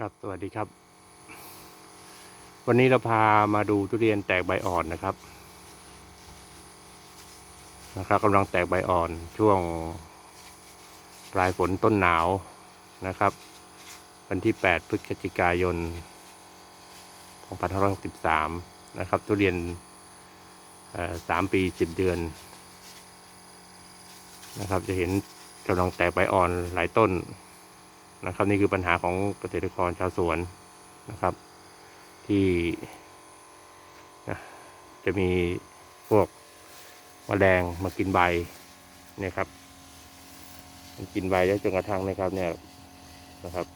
ครับสวัสดีครับ วันนี้เราพามาดูทุเรียนแตกใบอ่อนนะครับนะครับกำลังแตกใบอ่อนช่วงปลายฝนต้นหนาวนะครับ วันที่ 8 พฤศจิกายน2563 นะครับ ทุเรียนสามปี 10 เดือน นะครับ จะเห็นกำลังแตกใบอ่อนหลายต้น นะครับนี่คือปัญหาของเกษตรกรชาวสวนนะครับ ที่จะมีพวกมแมลงมากินใบเนี่ยครับมันกินใบแล้วจนกระทั่งนะครับเนี่ยนะครับ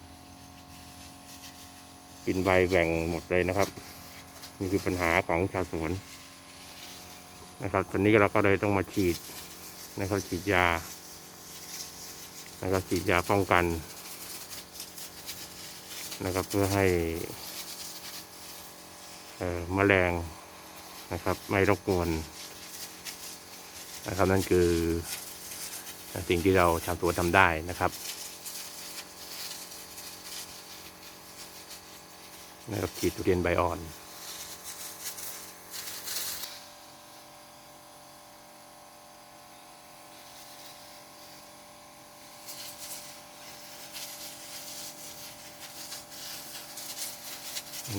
กินใบแหว่งหมดเลยนะครับ นี่คือปัญหาของชาวสวนนะครับ ตอนนี้เราก็เลยต้องมาฉีดนะครับฉีดยานะครับฉีดยาป้องกัน นะครับเพื่อให้มแมลงนะครับไม่รบกวนนะครับนั่นคือสิ่งที่เราชาวสวนทำได้นะครับนะครับขีดทุเรียนใบอ่อน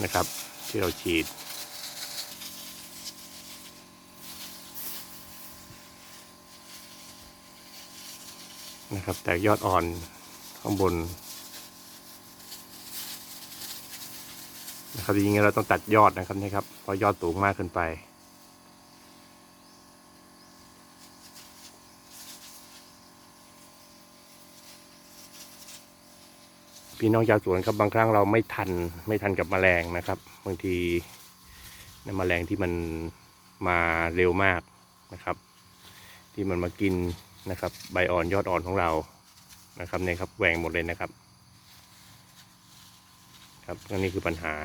นะครับ ที่เราฉีด นะครับ แตกยอดอ่อนข้างบนนะครับจริงๆเราต้องตัดยอดนะครับนี่ครับเพราะยอดสูงมากเกินไป พี่น้องชาวสวนครับบางครั้งเราไม่ทันไม่ทันกับแมลงนะครับ บางทีในแมลงที่มันมาเร็วมากนะครับ ที่มันมากินนะครับ ใบอ่อนยอดอ่อนของเรานะครับเนี่ยครับแหว่งหมดเลยนะครับ ครับนนี้คือปัญหา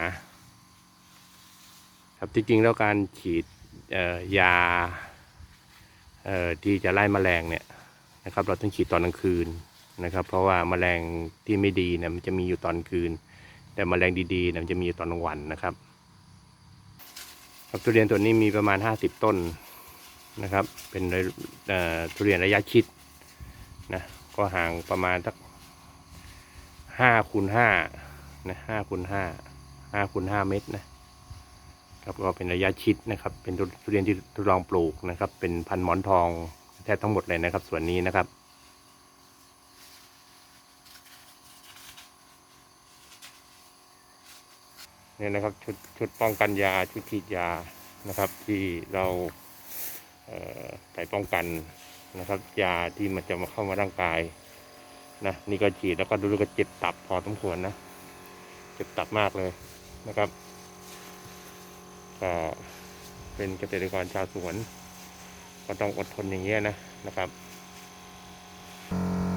ครับจริงๆแล้วการฉีดยาที่จะไล่แมลงเนี่ยนะครับ เราต้องฉีดตอนกลางคืน นะครับ เพราะว่าแมลงที่ไม่ดีเนี่ยมันจะมีอยู่ตอนคืน แต่แมลงดีๆเนี่ยมันจะมีอยู่ตอนกลางวันนะครับครับทุเรียนตัวนี้มีประมาณ 50 ต้นนะครับ เป็นทุเรียนระยะชิดนะก็ห่างประมาณสักห้าคูณห้านะห้าคูณห้าห้าคูณห้าเมตรนะครับก็เป็นระยะชิดนะครับ เป็นทุเรียนที่ทดลองปลูกนะครับ เป็นพันหมอนทองแทบทั้งหมดเลยนะครับส่วนนี้นะครับ เนี่ยนะครับชุดชุดป้องกันยาชุดฉีดยานะครับที่เราเใส่ป้องกันนะครับ ยาที่มันจะมาเข้ามาร่างกายนะนี่ก็ฉีดแล้วก็ดูแล้วก็เจ็บตับพอสมควรนะเจ็บตับมากเลยนะครับก็เป็นเกษตรกรชาวสวน ก็ต้องอดทนอย่างเงี้ยนะนะครับ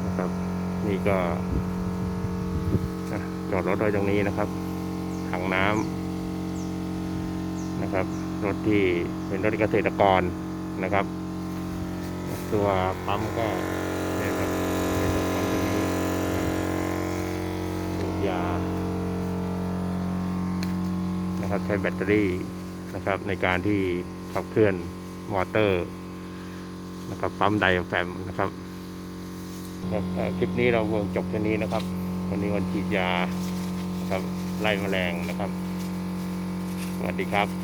นะครับ นี่ก็จอดรถไว้ตรงนี้นะครับ ถังน้ำนะครับรถที่เป็นรถเกษตรกรนะครับ ตัวปั๊มก็เนี่ยครับเป็นรถปั๊มตัวนี้สูบยานะครับใช้แบตเตอรี่นะครับในการที่ขับเคลื่อนมอเตอร์นะครับปั๊มไดอะแฟมนะครับครับเอ่อคลิปนี้เราคงจบแค่นี้นะครับ วันนี้วันฉีดยา นะครับไล่แมลงนะครับ สวัสดีครับ